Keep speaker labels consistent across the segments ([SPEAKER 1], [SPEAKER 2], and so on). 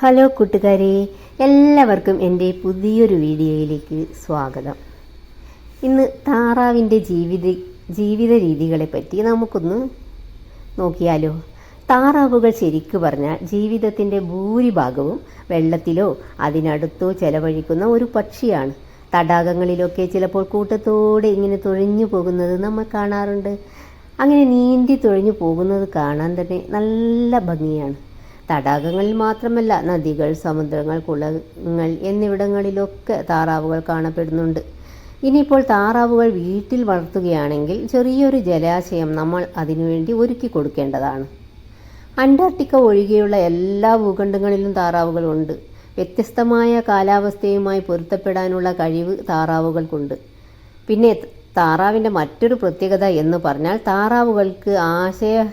[SPEAKER 1] Hello കൂട്ടുകാരെ എല്ലാവർക്കും എന്റെ പുതിയൊരു വീഡിയോയിലേക്ക് സ്വാഗതം. ഇന്ന് താറാവിന്റെ ജീവിത ജീവിത രീതികളെ പറ്റി നമുക്കൊന്ന് നോക്കിയാലോ? താറാവുകൾ ശരിക്കു പറഞ്ഞാൽ ജീവിതത്തിന്റെ ഭൂരിഭാഗവും വെള്ളത്തിലോ അതിനടുത്തോ ചെലവഴിക്കുന്ന ഒരു പക്ഷിയാണ്. തടാകങ്ങളിലൊക്കെ ചിലപ്പോൾ കൂട്ടത്തോടെ ഇങ്ങനെ തുഴഞ്ഞു പോകുന്നത് നമ്മൾ കാണാറുണ്ട്. അങ്ങനെ നീന്തി തുഴഞ്ഞു പോകുന്നത് കാണാൻ തന്നെ നല്ല ഭംഗിയാണ്. തടാകങ്ങളിൽ മാത്രമല്ല നദികൾ സമുദ്രങ്ങൾ കുളങ്ങൾ എന്നിവിടങ്ങളിലൊക്കെ താറാവുകൾ കാണപ്പെടുന്നുണ്ട്. ഇനിയിപ്പോൾ താറാവുകൾ വീട്ടിൽ വളർത്തുകയാണെങ്കിൽ ചെറിയൊരു ജലാശയം നമ്മൾ അതിനുവേണ്ടി ഒരുക്കി കൊടുക്കേണ്ടതാണ്. അന്റാർട്ടിക്ക ഒഴികെയുള്ള എല്ലാ ഭൂഖണ്ഡങ്ങളിലും താറാവുകളുണ്ട്. വ്യത്യസ്തമായ കാലാവസ്ഥയുമായി പൊരുത്തപ്പെടാനുള്ള കഴിവ് താറാവുകൾക്കുണ്ട്. പിന്നെ താറാവിന്റെ മറ്റൊരു പ്രത്യേകത എന്ന് പറഞ്ഞാൽ താറാവുകൾക്ക് ആശയ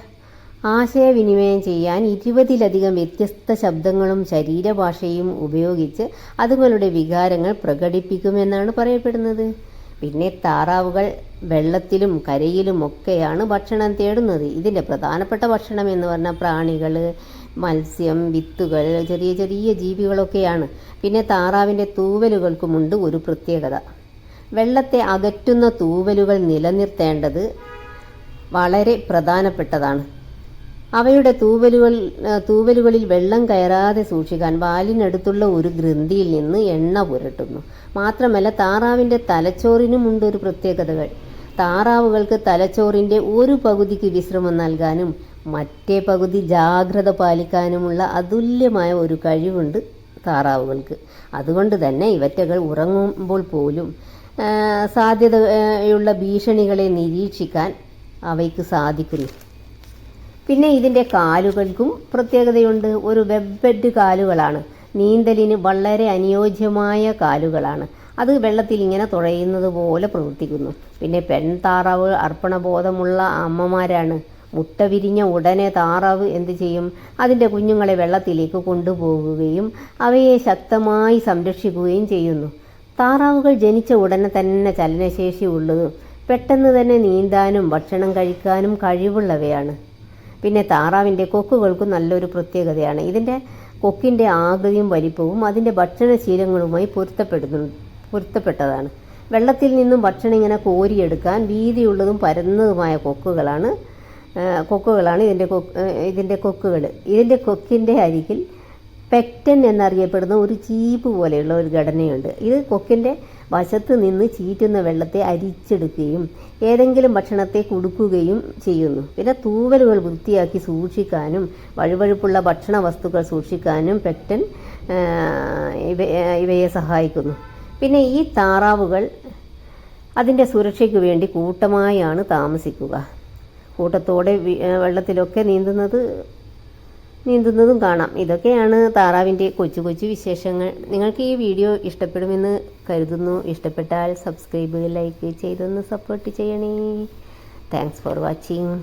[SPEAKER 1] ആശയവിനിമയം ചെയ്യാൻ ഇരുപതിലധികം വ്യത്യസ്ത ശബ്ദങ്ങളും ശരീരഭാഷയും ഉപയോഗിച്ച് അതുങ്ങളുടെ വികാരങ്ങൾ പ്രകടിപ്പിക്കുമെന്നാണ് പറയപ്പെടുന്നത്. പിന്നെ താറാവുകൾ വെള്ളത്തിലും കരയിലും ഒക്കെയാണ് ഭക്ഷണം തേടുന്നത്. ഇതിന്റെ പ്രധാനപ്പെട്ട ഭക്ഷണം എന്ന് പറഞ്ഞാൽ പ്രാണികൾ മത്സ്യം വിത്തുകൾ ചെറിയ ചെറിയ ജീവികളൊക്കെയാണ്. പിന്നെ താറാവിന്റെ തൂവലുകൾക്കുമുണ്ട് ഒരു പ്രത്യേകത. വെള്ളത്തെ അകറ്റുന്ന തൂവലുകൾ നിലനിർത്തേണ്ടത് വളരെ പ്രധാനപ്പെട്ടതാണ്. അവയുടെ തൂവലുകൾ തൂവലുകളിൽ വെള്ളം കയറാതെ സൂക്ഷിക്കാൻ വാലിനടുത്തുള്ള ഒരു ഗ്രന്ഥിയിൽ നിന്ന് എണ്ണ പുരട്ടുന്നു. മാത്രമല്ല താറാവിന്റെ തലച്ചോറിനുമുണ്ട് ഒരു പ്രത്യേകതകൾ. താറാവുകൾക്ക് തലച്ചോറിന്റെ ഒരു പകുതിക്ക് വിശ്രമം നൽകാനും മറ്റേ പകുതി ജാഗ്രത പാലിക്കാനുമുള്ള അതുല്യമായ ഒരു കഴിവുണ്ട് താറാവുകൾക്ക്. അതുകൊണ്ട് തന്നെ ഇവറ്റകൾ ഉറങ്ങുമ്പോൾ പോലും സാധ്യതയുള്ള ഭീഷണികളെ നിരീക്ഷിക്കാൻ അവയ്ക്ക് സാധിക്കുന്നു. പിന്നെ ഇതിന്റെ കാലുകൾക്കും പ്രത്യേകതയുണ്ട്. ഒരു വെബ്ബെഡ് കാലുകളാണ്. നീന്തലിന് വളരെ അനുയോജ്യമായ കാലുകളാണ്. അത് വെള്ളത്തിൽ ഇങ്ങനെ തുഴയുന്നത് പോലെ പ്രവർത്തിക്കുന്നു. പിന്നെ പെൺ താറാവ് അർപ്പണബോധമുള്ള അമ്മമാരാണ്. മുട്ട വിരിഞ്ഞ ഉടനെ താറാവ് എന്ത് ചെയ്യും? അതിന്റെ കുഞ്ഞുങ്ങളെ വെള്ളത്തിലേക്ക് കൊണ്ടുപോകുകയും അവയെ ശക്തമായി സംരക്ഷിക്കുകയും ചെയ്യുന്നു. താറാവുകൾ ജനിച്ച ഉടനെ തന്നെ ചലനശേഷി ഉള്ളതും പെട്ടെന്ന് തന്നെ നീന്താനും ഭക്ഷണം കഴിക്കാനും കഴിവുള്ളവയാണ്. പിന്നെ താറാവിന്റെ കൊക്കുകൾക്കും നല്ലൊരു പ്രത്യേകതയാണ്. ഇതിന്റെ കൊക്കിന്റെ ആകൃതിയും വലിപ്പവും അതിന്റെ ഭക്ഷണശീലങ്ങളുമായി പൊരുത്തപ്പെടുന്നു പൊരുത്തപ്പെട്ടതാണ്. വെള്ളത്തിൽ നിന്നും ഭക്ഷണം ഇങ്ങനെ കോരിയെടുക്കാൻ വീതിയുള്ളതും പരന്നതുമായ കൊക്കുകളാണ് കൊക്കുകളാണ് ഇതിന്റെ കൊക്ക് ഇതിന്റെ കൊക്കുകൾ ഇതിന്റെ കൊക്കിന്റെ അരികിൽ പെക്റ്റൻ എന്നറിയപ്പെടുന്ന ഒരു ചീപ്പ് പോലെയുള്ള ഒരു ഘടനയുണ്ട്. ഇത് കൊക്കിന്റെ വശത്ത് നിന്ന് ചീറ്റുന്ന വെള്ളത്തെ അരിച്ചെടുക്കുകയും ഏതെങ്കിലും ഭക്ഷണത്തെ കൊടുക്കുകയും ചെയ്യുന്നു. പിന്നെ തൂവലുകൾ വൃത്തിയാക്കി സൂക്ഷിക്കാനും വഴുവഴുപ്പുള്ള ഭക്ഷണ വസ്തുക്കൾ സൂക്ഷിക്കാനും പെക്റ്റൻ ഇവ ഇവയെ സഹായിക്കുന്നു. പിന്നെ ഈ താറാവുകൾ അതിന്റെ സുരക്ഷയ്ക്ക് വേണ്ടി കൂട്ടമായാണ് താമസിക്കുക. കൂട്ടത്തോടെ വെള്ളത്തിലൊക്കെ നീന്തുന്നത് നീന്തുന്നതും കാണാം. ഇതൊക്കെയാണ് താറാവിന്റെ കൊച്ചു കൊച്ചു വിശേഷങ്ങൾ. നിങ്ങൾക്ക് ഈ വീഡിയോ ഇഷ്ടപ്പെടുമെന്ന് കരുതുന്നു. ഇഷ്ടപ്പെട്ടാൽ സബ്സ്ക്രൈബ് ലൈക്ക് ചെയ്തൊന്ന് സപ്പോർട്ട് ചെയ്യണേ. Thanks for watching